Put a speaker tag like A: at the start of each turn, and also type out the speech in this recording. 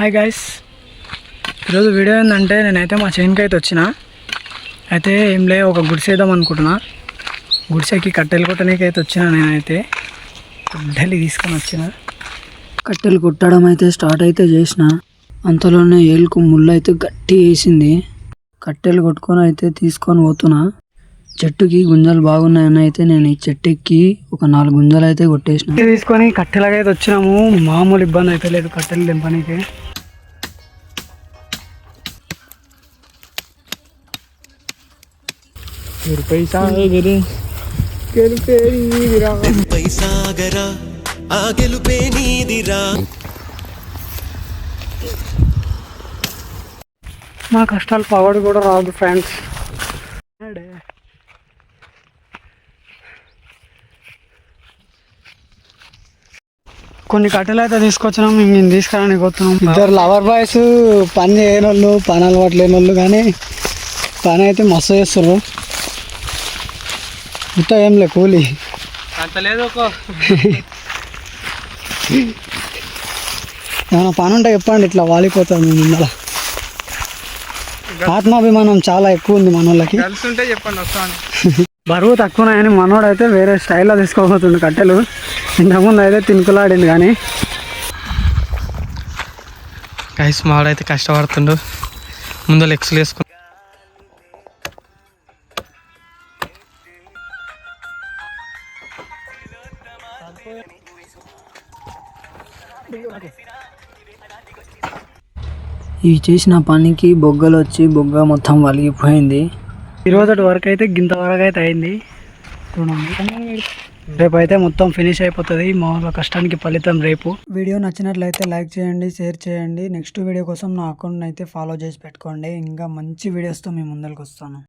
A: Hi guys ఈరోజు video ఏంటంటే నేనైతే మా చేనుకి అయితే వచ్చిన. అయితే ఏం లే ఒక గుడిసేద్దాం అనుకుంటున్నా. గుడిసెకి కట్టెలు కొట్టడానికి అయితే వచ్చిన నేనైతే. ఢిల్లీ తీసుకొని వచ్చిన.
B: కట్టెలు కొట్టడం అయితే స్టార్ట్ అయితే చేసిన. అంతలోనే ఏలుకు ముళ్ళు అయితే గట్టి వేసింది. కట్టెలు కొట్టుకొని అయితే తీసుకొని పోతున్నా. చెట్టుకి గుంజలు బాగున్నాయని అయితే నేను ఈ చెట్టు ఎక్కి ఒక నాలుగు గుంజలు అయితే కొట్టేసిన.
A: తీసుకొని కట్టెలాగా అయితే వచ్చినాము. మామూలు ఇబ్బంది అయితే లేదు కట్టెలు దింపనీకి
C: ఆ గెలుపే నీదిరా
A: మా కష్టాలు పగడు కూడా రాదు ఫ్రెండ్స్ కొన్ని కట్టెలు అయితే తీసుకొచ్చినాం మేము తీసుకురానికి వస్తున్నాం ఇద్దరు లవర్ బాయ్స్ పని చేయని వాళ్ళు పని అలవాటు లేని వాళ్ళు కానీ పని అయితే మస్తు చేస్తారు ఇంత ఏం లే కూలి
D: అంత లేదు ఒక
A: ఏమైనా పని ఉంటే చెప్పండి ఇట్లా వాలిపోతాం మేము ఆత్మాభిమానం చాలా ఎక్కువ ఉంది మన వాళ్ళకి
D: కలిసి చెప్పండి వస్తాను.
A: బరువు తక్కువనాయని మనోడు అయితే వేరే స్టైల్లో తీసుకోబోతుండు కట్టెలు. ఇంతకుముందు అయితే తినుకులాడింది కానీ.
D: గైస్ మావాడైతే కష్టపడుతుండు. ముందు లెక్స్లు వేసుకుని
B: ఈ చేసిన పనికి బొగ్గలు వచ్చి బొగ్గ మొత్తం వలిగిపోయింది.
A: ఈ రోజు వరకు అయితే గింత వరకు అయితే అయింది. రేపు అయితే మొత్తం ఫినిష్ అయిపోతుంది. మా వాళ్ళ కష్టానికి ఫలితం రేపు. వీడియో నచ్చినట్లయితే లైక్ చేయండి షేర్ చేయండి. నెక్స్ట్ వీడియో కోసం నా అకౌంట్ అయితే ఫాలో చేసి పెట్టుకోండి. ఇంకా మంచి వీడియోస్తో మీ ముందరికి వస్తాను.